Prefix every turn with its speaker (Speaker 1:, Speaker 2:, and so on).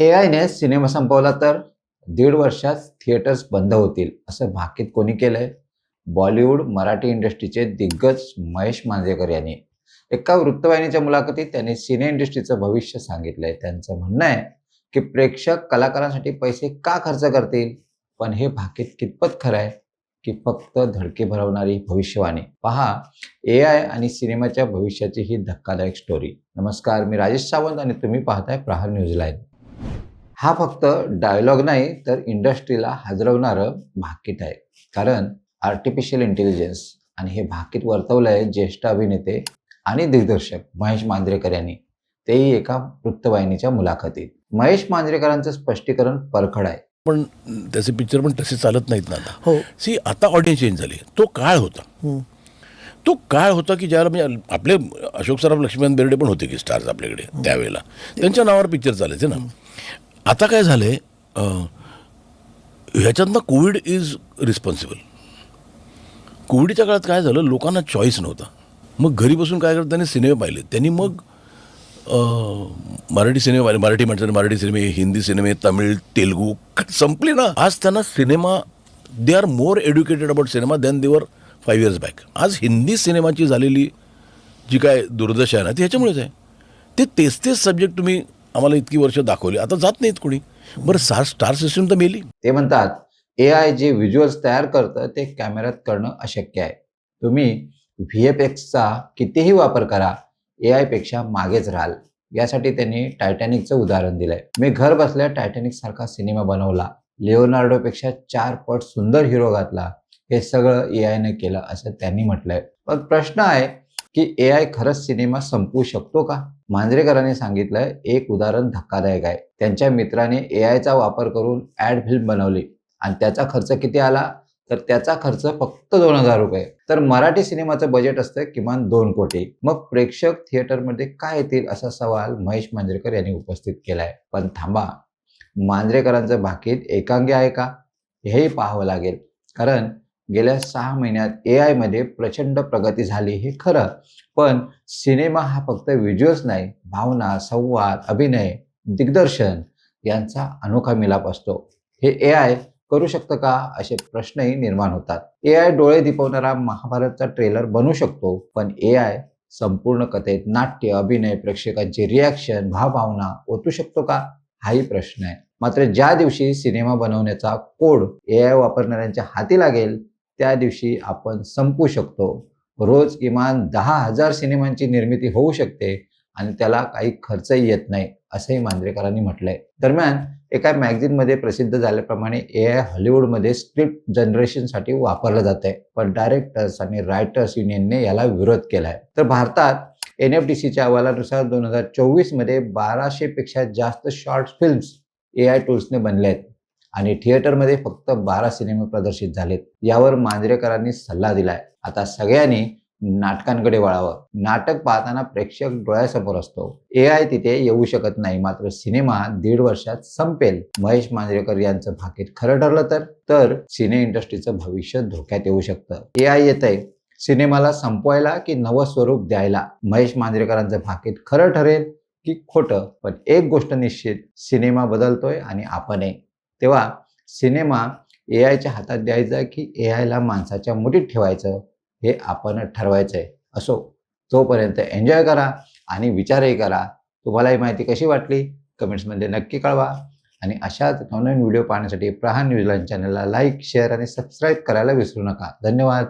Speaker 1: ए आयने cinema संपवला तर दीड वर्षात थिएटर्स बंद होतील असं भाकीत कोणी केलंय? बॉलिवूड मराठी इंडस्ट्रीचे दिग्गज महेश मांजरेकर यांनी. एका वृत्तवाहिनीच्या मुलाखतीत त्यांनी सिने इंडस्ट्रीचं भविष्य सांगितलंय. त्यांचं म्हणणं आहे की प्रेक्षक कलाकारांसाठी पैसे का खर्च करतील? पण हे भाकीत कितपत खरं आहे? की फक्त धडके भरवणारी भविष्यवाणी. पहा ए आय आणि सिनेमाच्या भविष्याची ही धक्कादायक स्टोरी नमस्कार मी राजेश सावंत आणि तुम्ही पाहताय प्रहार न्यूज लाईन हा फक्त डायलॉग नाही तर इंडस्ट्रीला हादरवणारं भाकीत आहे. कारण आर्टिफिशियल इंटेलिजन्स आणि हे भाकीत वर्तवलं आहे ज्येष्ठ अभिनेते आणि दिग्दर्शक महेश मांजरेकर यांनी. तेही एका वृत्तवाहिनीच्या मुलाखतीत. महेश मांजरेकरांचं स्पष्टीकरण परखड आहे.
Speaker 2: पण त्याचे पिक्चर पण तसे चालत नाहीत ना. आता
Speaker 3: हो.
Speaker 2: सी आता ऑडियन्स चेंज झाली. तो काळ होता. तो काळ होता की ज्याला म्हणजे आपले अशोक सराफ लक्ष्मण बेर्डे पण होते की स्टार्स आपल्याकडे त्यावेळेला. त्यांच्या नावावर पिक्चर चालायचे ना. आता काय झालं आहे ह्याच्यातनं कोविड इज रिस्पॉन्सिबल. कोविडच्या काळात काय झालं लोकांना चॉईस नव्हता. मग घरी बसून काय करत त्यांनी सिनेमे पाहिले. त्यांनी मग मराठी सिनेमे पाहिले. मराठी माणसाने मराठी सिनेमे हिंदी सिनेमे तमिळ तेलगू संपले ना. आज त्यांना cinema they are more educated about cinema than they were five years back आज हिंदी सिनेमाची झालेली जी काय दुर्दशा आहे ना ती ह्याच्यामुळेच आहे. ते तेच तेच सब्जेक्ट तुम्ही आम्हाला इतकी वर्ष दाखवली. आता जात नाहीत कोणी. बरं सार स्टार सिस्टम तर मेली.
Speaker 1: ते म्हणतात ए आय जे व्हिज्युअल्स तयार करतं ते कॅमेऱ्यात करणं अशक्य आहे. तुम्ही व्ही एफ एक्सचा कितीही वापर करा ए आयपेक्षा मागेच राहाल. यासाठी त्यांनी टायटॅनिकचं उदाहरण दिलंय. मी घर बसल्या टायटॅनिक सारखा सिनेमा बनवला. लिओनार्डोपेक्षा चार पट सुंदर हिरो घातला. हे सगळं ए आयनं केलं असं त्यांनी म्हटलंय. पण प्रश्न आहे की ए आय खरंच सिनेमा संपवू शकतो का? मांजरेकरांनी सांगितलंय एक उदाहरण धक्कादायक आहे. त्यांच्या मित्राने ए आयचा वापर करून ऍड फिल्म बनवली आणि त्याचा खर्च किती आला? तर त्याचा खर्च फक्त दोन हजार रुपये. तर मराठी सिनेमाचं बजेट असतं किमान दोन कोटी. मग प्रेक्षक थिएटरमध्ये काय येतील असा सवाल महेश मांजरेकर यांनी उपस्थित केलाय. पण थांबा मांजरेकरांचं भाकीत एकांगी आहे का? हेही पाहावं लागेल. कारण गेल्या सहा महिन्यात ए आयमध्ये प्रचंड प्रगती झाली हे खरं. पण सिनेमा हा फक्त व्हिज्युअल्स नाही भावना संवाद अभिनय दिग्दर्शन यांचा अनोखा मिलाप असतो. हे ए आय करू शकतं का? असे प्रश्नही निर्माण होतात. ए आय डोळे दिपवणारा महाभारतचा ट्रेलर बनू शकतो पण ए आय संपूर्ण कथेत नाट्य अभिनय प्रेक्षकांचे रिॲक्शन भावभावना ओतू शकतो का? हाही प्रश्न आहे. मात्र ज्या दिवशी सिनेमा बनवण्याचा कोड ए आय वापरणाऱ्यांच्या हाती लागेल त्या दिवशी आपण संपू शकतो. रोज किमान दहा हजार सिनेमांची निर्मिती होऊ शकते आणि त्याला काही खर्चही येत नाही असंही मांजरेकरांनी म्हटलंय. दरम्यान एका मॅगझिनमध्ये प्रसिद्ध झाल्याप्रमाणे ए आय हॉलिवूडमध्ये स्क्रिप्ट जनरेशनसाठी वापरलं जात आहे पण डायरेक्टर्स आणि रायटर्स युनियनने याला विरोध केलाय. तर भारतात एन एफ डी सीच्या अहवालानुसार दोन हजार चोवीसमध्ये बाराशे पेक्षा जास्त शॉर्ट फिल्म्स ए आय टूल्सने बनले आहेत आणि थिएटरमध्ये फक्त बारा सिनेमे प्रदर्शित झालेत. यावर मांजरेकरांनी सल्ला दिलाय. आता सगळ्यांनी नाटकांकडे वळावं. नाटक पाहताना प्रेक्षक डोळ्यासमोर असतो. ए आय तिथे येऊ शकत नाही. मात्र सिनेमा दीड वर्षात संपेल. महेश मांजरेकर यांचं भाकीत खरं ठरलं तर? तर सिने इंडस्ट्रीचं भविष्य धोक्यात येऊ शकतं. ए आय येत आहे सिनेमाला संपवायला की नवं स्वरूप द्यायला? महेश मांजरेकरांचं भाकीत खरं ठरेल की खोटं? पण एक गोष्ट निश्चित. सिनेमा बदलतोय आणि आपणही. तेव्हा सिनेमा ए आयच्या हातात द्यायचा की ए आयला माणसाच्या मुठीत ठेवायचं हे आपण ठरवायचं आहे असो तोपर्यंत एन्जॉय करा आणि विचारही करा तुम्हाला ही माहिती कशी वाटली? कमेंट्समध्ये नक्की कळवा. आणि अशाच नवनवीन व्हिडिओ पाहण्यासाठी प्रहान न्यूझीलंड चॅनलला लाईक शेअर आणि सबस्क्राईब करायला विसरू नका. धन्यवाद.